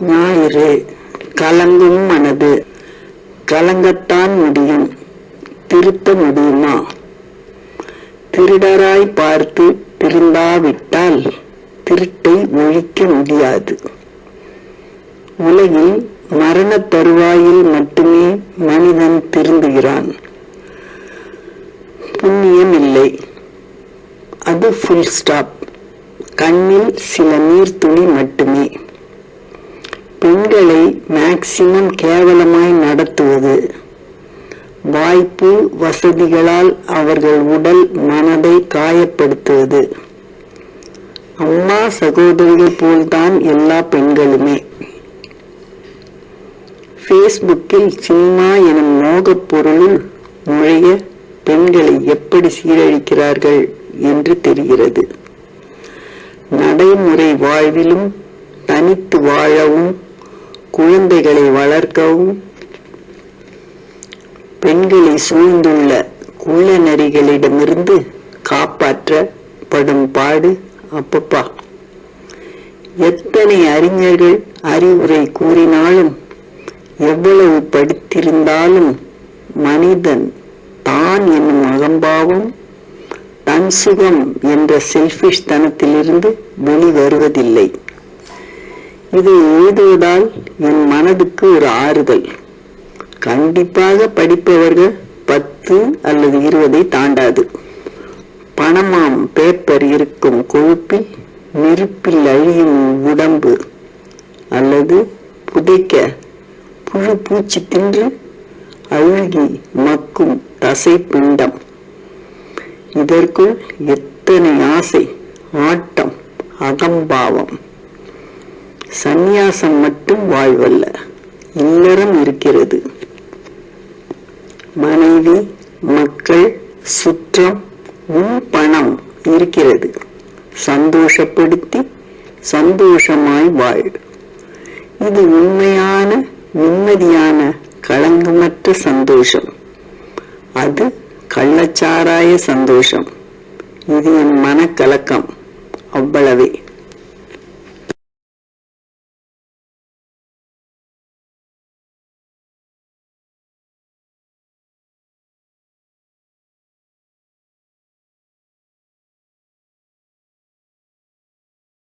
ஞாயிறு கலங்கும் மனது. கலங்கத்தான் முடியும். திருத்த முடியுமா? திருடராய் பார்த்து திருந்தாவிட்டால் திருட்டை ஒழிக்க முடியாது. உலகில் மரண தருவாயில் மட்டுமே மனிதன் திருந்துகிறான். புண்ணியம் இல்லை அது ஃபுல் ஸ்டாப் கண்ணில் சில நீர்த்துளி மட்டுமே. பெண்களை மேக்சிமம் கேவலமாய் நடத்துவது. வாய்ப்பு வசதிகளால் அவர்கள் உடல் மனதை காயப்படுத்துவது. அம்மா சகோதரிகள் போல்தான் எல்லா பெண்களுமே. ஃபேஸ்புக்கில் சினிமா எனும் மோகப் பொருளில் நுழைய பெண்களை எப்படி சீரழிக்கிறார்கள் என்று தெரிகிறது. நடைமுறை வாழ்விலும் தனித்து வாழவும் குழந்தைகளை வளர்க்கவும். பெண்களை சூழ்ந்துள்ள குள்ள நரிகளிடமிருந்து காப்பாற்றப்படும் பாடு அப்பப்பா. எத்தனை அறிஞர்கள் அறிவுரை கூறினாலும் எவ்வளவு படித்திருந்தாலும் மனிதன் தான் என்னும் அகம்பாவம் தன் சுகம் என்ற செல்ஃபிஷ் தனத்திலிருந்து வெளிவருவதில்லை. இதை எழுதுவதால் என் மனதுக்கு ஒரு ஆறுதல். கண்டிப்பாக படிப்பவர்கள் பத்து அல்லது இருபதை தாண்டாது. பணமாம் பேப்பர் இருக்கும் கொழுப்பில் நெருப்பில் அழியும் உடம்பு அல்லது புதைக்க புழு பூச்சி தின்று அழுகி மக்கும் தசை பிண்டம். இதற்குள் எத்தனை ஆசை ஆட்டம் அகம்பாவம். சந்நியாசம் மட்டும் வாழ்வல்ல இல்லறம் இருக்கிறது. மனைவி மக்கள் சுற்றம் உன் பணம் இருக்கிறது. சந்தோஷப்படுத்தி சந்தோஷமாய் வாழ். இது உண்மையான நிம்மதியான களங்கமற்ற சந்தோஷம். அது கள்ளச்சாராய சந்தோஷம். இது என் மனக்கலக்கம். அவ்வளவே.